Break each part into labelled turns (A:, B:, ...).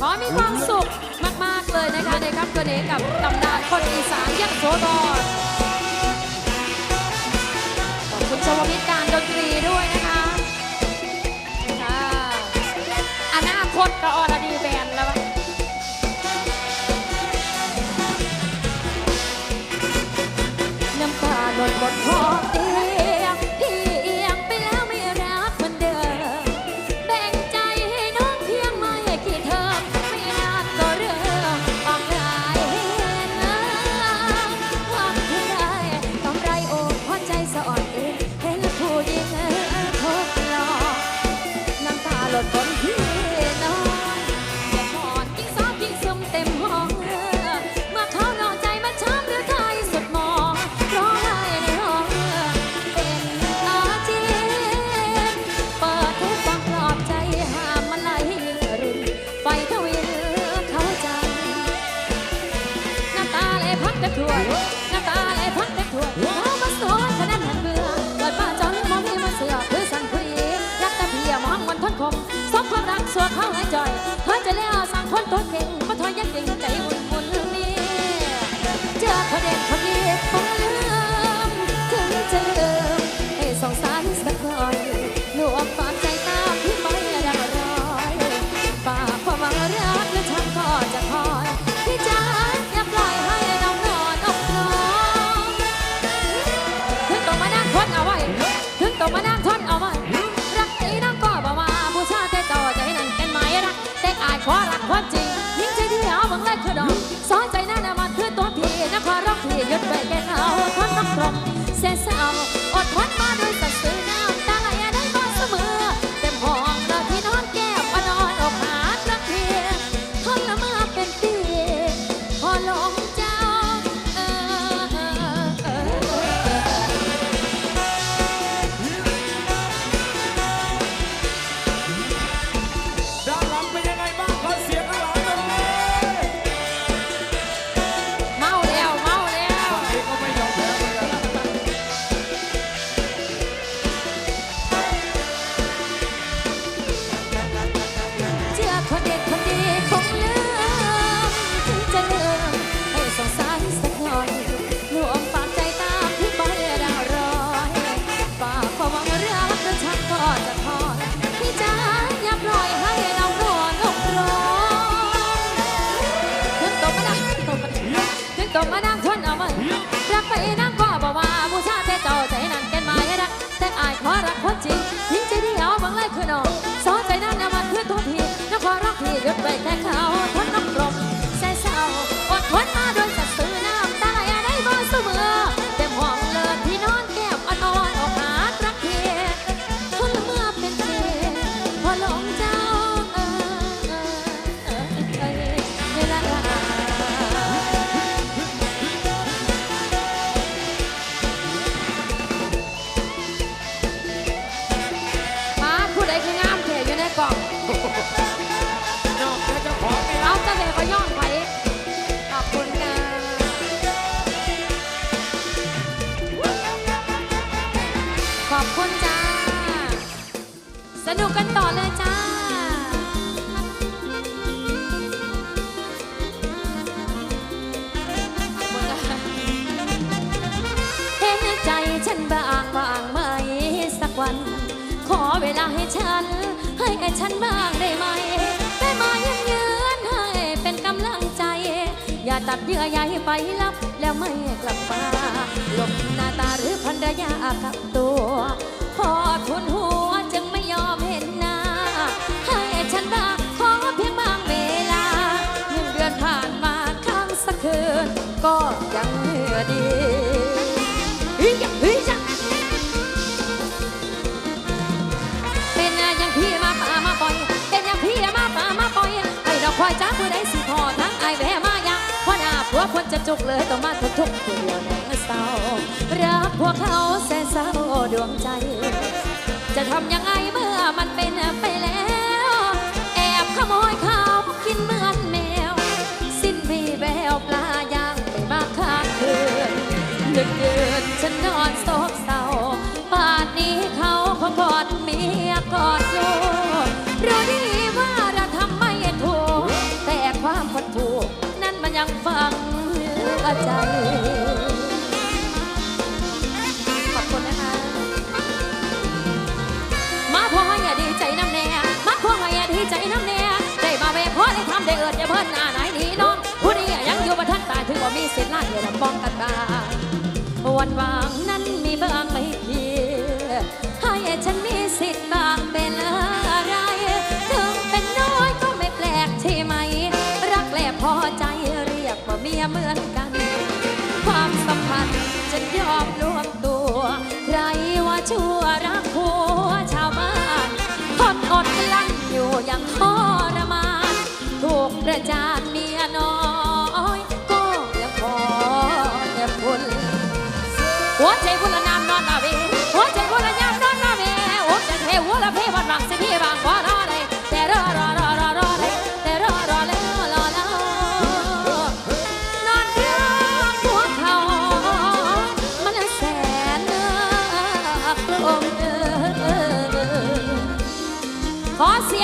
A: ขอมีความสุขมาก ๆ เลยนะคะในค่ำคืนนี้กับตำนานคนอีสานยักษ์โสธรขอบคุณชมวิทย์การดนตรีด้วยนะคะ ยศไปแก
B: เอา
A: ทอนต้องตรงเสียเศร้า ฉันบ้างบ้างไหมสักวัน ขอเวลาให้ฉัน ให้ไอฉันบ้างได้ไหม ได้ไหยังยืนให้เป็นกำลังใจ อย่าตัดเยื่อใยไปลับแล้วไม่กลับมาหลบหน้าตาหรือพันรยากับตัวพอทุนหัวจึงไม่ยอมเห็นหน้า ให้ฉันบ้างขอเพียงบางเวลาหนึ่งเดือนผ่านมาครั้งสักคืน ก็ยังเหลือดี คอยจ้าผู้ใดสิพอทั้งไอแวมายังพ่อหน้าพวกคนจะจุกเลยต้องมาทุกทุกเดียวแนงเศร้ารักพวกเขาแสนเศร้าดวงใจ จะทำยังไงเมื่อมันเป็นไปแล้ว แอบขโมยข้าวกินเหมือนแมว สิ้นมีแววปลาย่างไม่มาค้างคืนดึกเดือนฉันนอนโศกเศร้าป่านนี้เขาขอกอดเมียกอด ใจ ขอบคุณนะคะ มาพ่ออย่าดีใจน้ำแน่ มาพ่ออย่าดีใจน้ำแน่ ได้มาเวพ่อได้ทำได้เอิดอย่าเพิ่นหน้าไหนดีน้องผู้นี้ยังอยู่บนทันตายถึงว่ามีสิทธิ์ลาดเดี๋ยวป้องกันตาวันวางนั้นมีเบื้องไป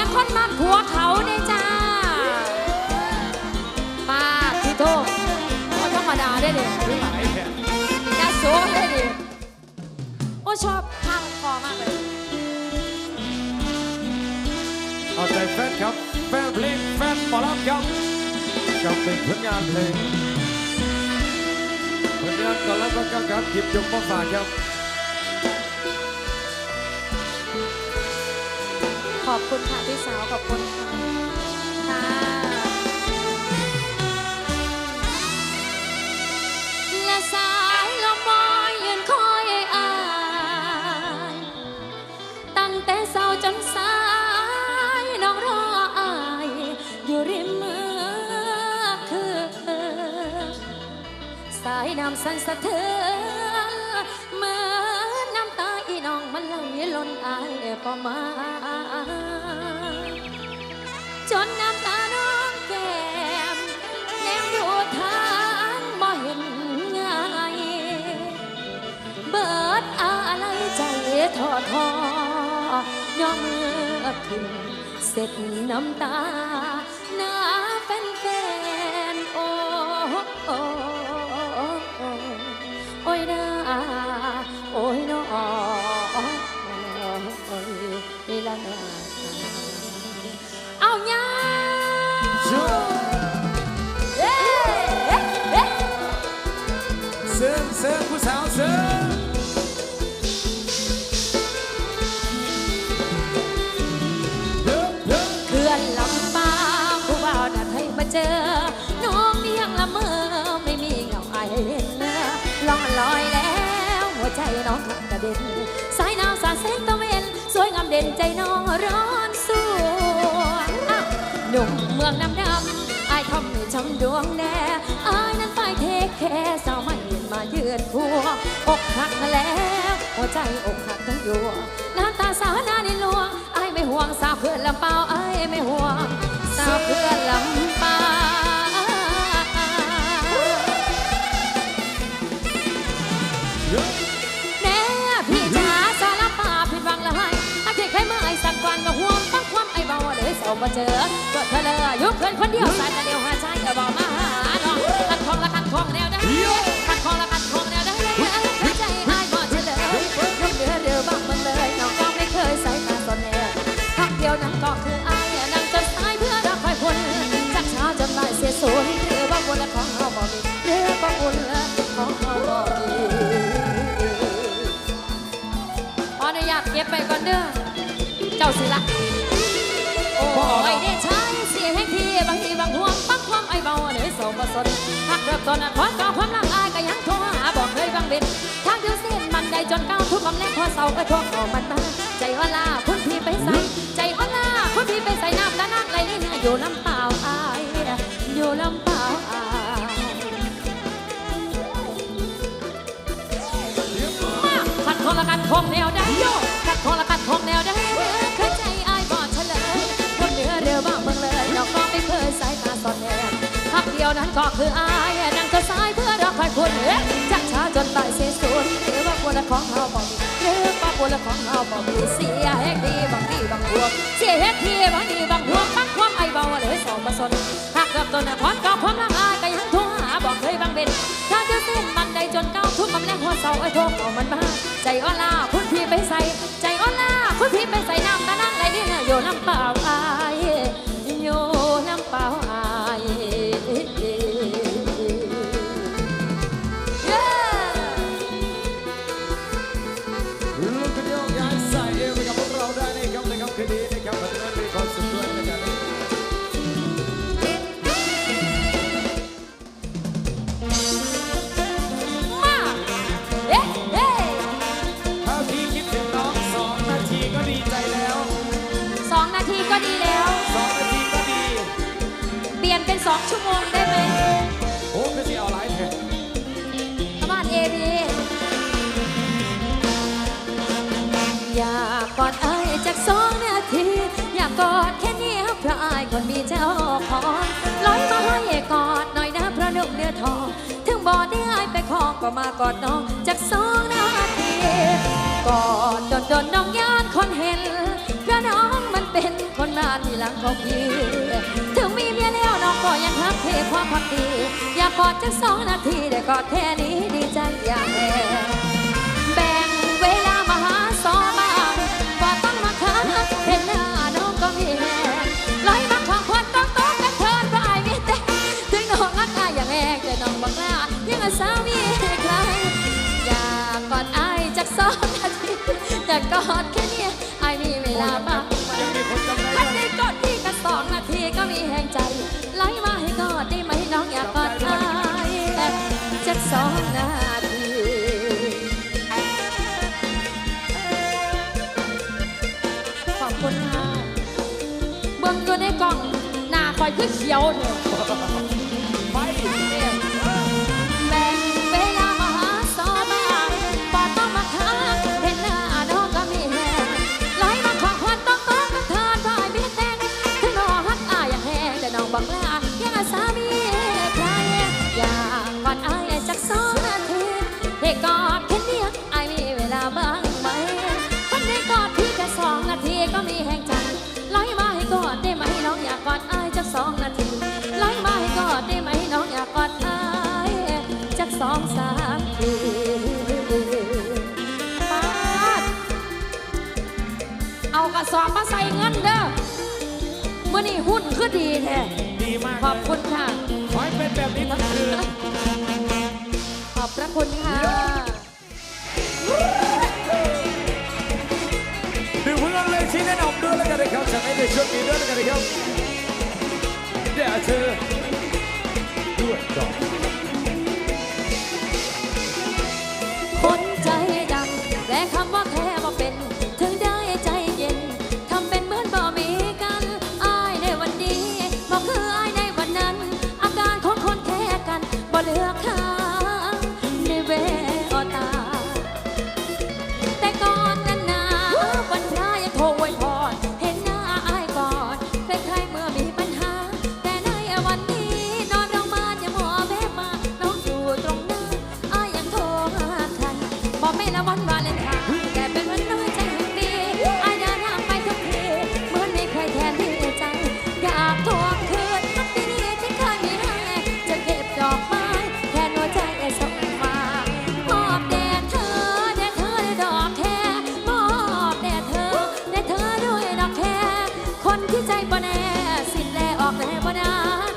A: ยงคนมาผัวเขาได้จ้าป้าที่โตก็ธรรมดาได้เลย
B: คือหลายแผ่
A: ยาโซเลยดิโอ้ชอบข้างคอมากเลย
B: เอาใจแฟนครับแฟนเพลงแฟนหมอลำครับกับเป็นผลงานเพลงผลงานก่อนแล้วก็ครับหยิบยกมาฝากครับ
A: อบคุณค่ะพี่สาวขอบคุณค่ะค่ะและสายลมมอยยืนคอยอายตั้งแต่เช้าจนสายน้องรออายอยู่ริมมือคือสายน้ำสั่นสะเทือน มันไหลล้นอายประมาณจนน้ำตาน้องแก้มแนมดูทางบ่เห็นง่าย เบิดอะไรใจทอทอย่อมือขึ้นเสร็จน้ำตา ละนาเอาย่าเอ๊ะเอ๊ะเอ๊ะ
B: เซิร์ฟเซิร์ฟผู้สาวเซิร์ฟเดิมเดิม
A: เพื่อนลำปางผู้บ่าวนัดให้มาเจอ น้องเมียงละเมอไม่มีเงาไอายเห็นเนื้อลองลอยแล้ว หัวใจน้องกระเด็น เด่นใจน้องร้อนสวงหนุ่มเมืองน้ำดำอายทำให้ช้ำดวงแน่อายนั้นไปเทคแค่สาวไม่เห็นมาเยือนพัวอกหักแล้วหัวใจอกหักทั้งยวงน้ำตาสาวหน้าในหลวงอายไม่ห่วงสาวเพื่อนลำเปล่าอายไม่ห่วงสาวเพื่อน เพื่อนคนเดียวสายตาเดียวหาชายก็บอกมาหาน้องขัดของละขัดของแนวได้ขัดของละขัดของแนวได้ใจอายบอกเฉลยยกเดือเดือบางมันเลยน้องก็ไม่เคยใส่ตาสนแนวพักเดียวนั้นก็คืออายนั่งจนตายเพื่อรักใครคนจากเช้าจนบ่ายเสียศูนย์หรือว่าบุญของเฮาบ่มีหรือว่าบุญของเฮาบ่มีขออนุญาตเก็บไปก่อนเด้อเจ้าสิละโอ้ยเดชะ บางทีบางห่วงปักความไอเบาเลยโสมสนหักเริ่มต้นขอก่อความรักอายก็ยังโทรหาบอกเลยบางบิดทางเดียวเส้นมันได้จนก้าวทุกคำแรกพอเสาก็โทรออกมันมาใจว่าลา ก็คืออายนั่งเธอสายเพื่อรักใครคนเอ๊ะจากช้าจนบ่ายเสียสูญหรือว่าควรละของเฮาบ่มีหรือว่าควรละของเฮาบ่มีเสียแหกดีบางทีบางหัวเสียแหกทีบางทีบางหัวปักความไอเบาเลยสองมาสนหักเริ่มต้นความเก่าความรักอายก็ยังโทรหาบอกเคยบางเบ็นถ้าจะเส้นมันได้จนเก้าทุกคำแรกหัวเสาไอ้โทรเอามันมาใจอ่อนลาคุณพี่ไปใส่ใจอ่อนลาคุณพี่ไปใส่น้ำตานั่งไหลนี่โยน้ำเปล่า ชั่วโมงได้ไหม
B: โอ้คือสิเอาหลายแท้
A: ประมาณเอรีอยากกอดไอ้ายจากสองนาที อยากกอดแค่นี้เพราะไอ้ายคนมีเจ้าของลอยมาให้กอดหน่อยนะเพราะนุ่มเนื้อทองถึงบอดได้ไอ้ายไปขอก็มากอดน้องจากสองนาทีกอดโดนโดนๆน้องย่านคนเห็นเพราะน้องมัน เป็นคนมาที่หลังของพี่ถึงมีเมียแล้วน้องก็ยังฮักเทความพักดี อยากกอดจักสองนาทีได้กอดแค่นี้ดีใจอย่างแรงแบ่งเวลามาหาสอบ้างว่าต้องมาค้างเห็นหน้าน้องก็มีแหงลอยมาของควันต้องต้องกันเทินไปมีแต่ถึงน้องรักอายอย่างแรงแต่น้องบังลายังอาสามีใครอยากกอดอายจักสองนาทีแต่กอดแค่ ย
B: คื
A: อเถอะ
B: ไป
A: แบ่งเวลามาหาสอบ้างปอต้องมาค้างเห็นหน้าน้องก็มีแหงไหลมาขวางควันต้องต้องกระเทินบ่ายมีแต่งถึงน้องฮักอายอย่างแหงแต่น้องบังลายังอาสามีใครอยากกอดอายจักสองนาทีให้กอดแค่เนี้ยอายมีเวลาบ้างไหมคนได้กอดพี่แค่สองนาทีก็มีแหงใจไหลมาให้กอดได้ไหมน้องอยากกอดอาย อนี้หุ้นคือดีแท้
B: ดีมาก
A: ขอบคุณค่ะ
B: ขอให้เป็นแบบนี้ทั้งคืน
A: ขอบพระคุณค่ะ
B: ดูเพื่อนเลยชี้แนะนำด้วยแล้วกันนะครับจากให้ในช่วงนี้ด้วยแล้วกันนะครับเดี๋ยวเธอ
A: แค่ คนที่ใจบ่แน่ สิ้นแลออกแต่บ่ได้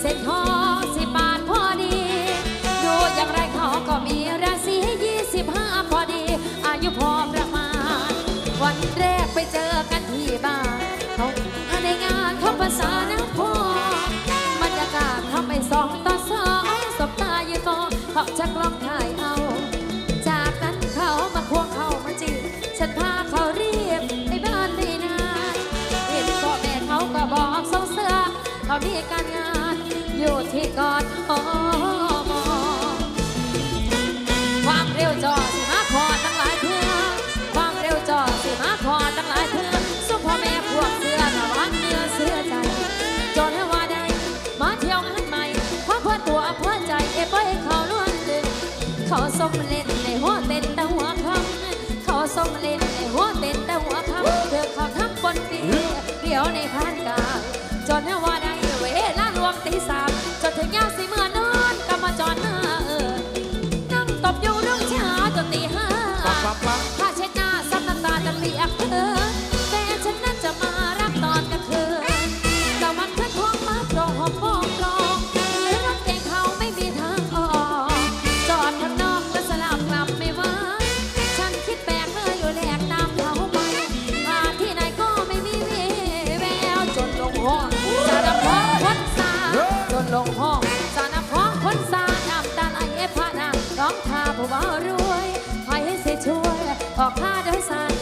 A: เส้นทองสิบบาทพอดี ดูอย่างไรเขาก็มีราศียี่สิบห้าพอดี อายุพอประมาณ วันแรกไปเจอกันที่บ้านเขาในงานเขาภาษาน้ำพอบรรยากาศเขาไปสองต่อสองสบตาอยืนมองเขาจะกล้องถ่ายเอา จากนั้นเขามาควงเขามาจีบฉันพาเขาเรียบไปบ้านไม่นานเห็นพ่อแม่เขาก็บอกส่งเสื้อเขามีการงาน อยู่ที่กอดหอมความเร็วจอสิมาพอตั้งหลายเทื่อความเร็วจอสิมาพอตั้งหลายเทื่อสุพ่อแม่พวกเสื้อระวังเนื้อเสื้อใจจนให้ว่าได้มาเที่ยวงานใหม่เพราะเพื่อนตัวเพื่อนใจเอ้ยเอเขาล้วนดึงเขาส่งเล่นในหัวเต้นแต่หัวคำเขาส่งเล่นในหัวเต้นแต่หัวคำเธอเขาทำบนปีเดี๋ยวในพานกายจนให้ว่าได้ เวลารวมตีสามจนถึงยาวสีเมื่อนอนก็มาจอดหน้าเออนั่งตบอยู่เรื่องเช้าจนตีห้า ผ้าเดยสาย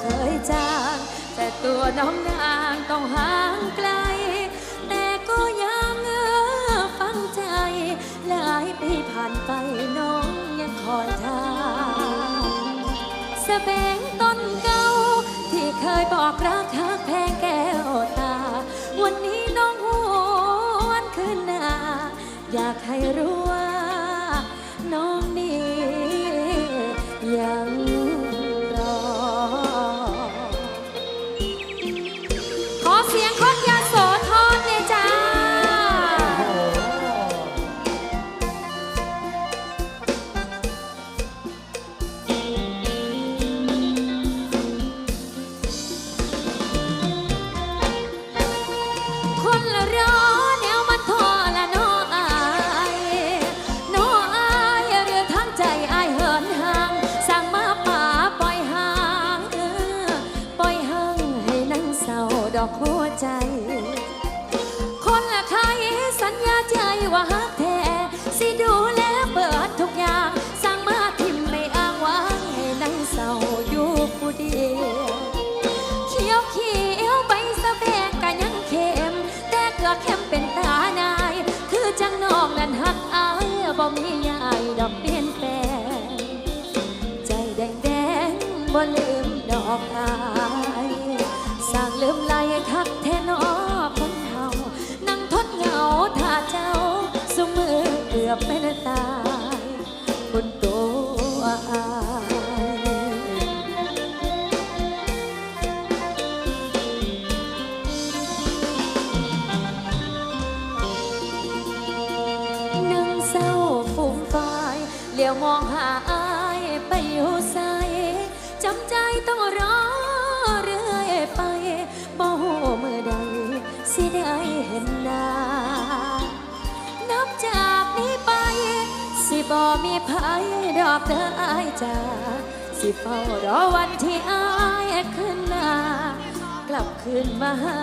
A: เคยจาง แต่ตัวน้องนางต้องห่างไกล แต่ก็ยังเงอฟังใจ หลายปีผ่านไปน้องยังคอยท่าสะแบงต้นเก่าที่เคยบอกรักหักแพงแก้วตา วันนี้น้องหวนขึ้นหน้าอยากให้รู้ว่า มนิยายดอกเปลี่ยนแปลงใจแดงแดงบ่ลืมดอกไม้สร้างลืมลายคักเทนอคนเฮานั่งทดเหงาถ้าเจ้าสมือเกือบเป็ บหายดอกเธออายจ้าสิเฝ้ารอวันที่อายขึ้นมา
B: กลับคืน
A: มาหา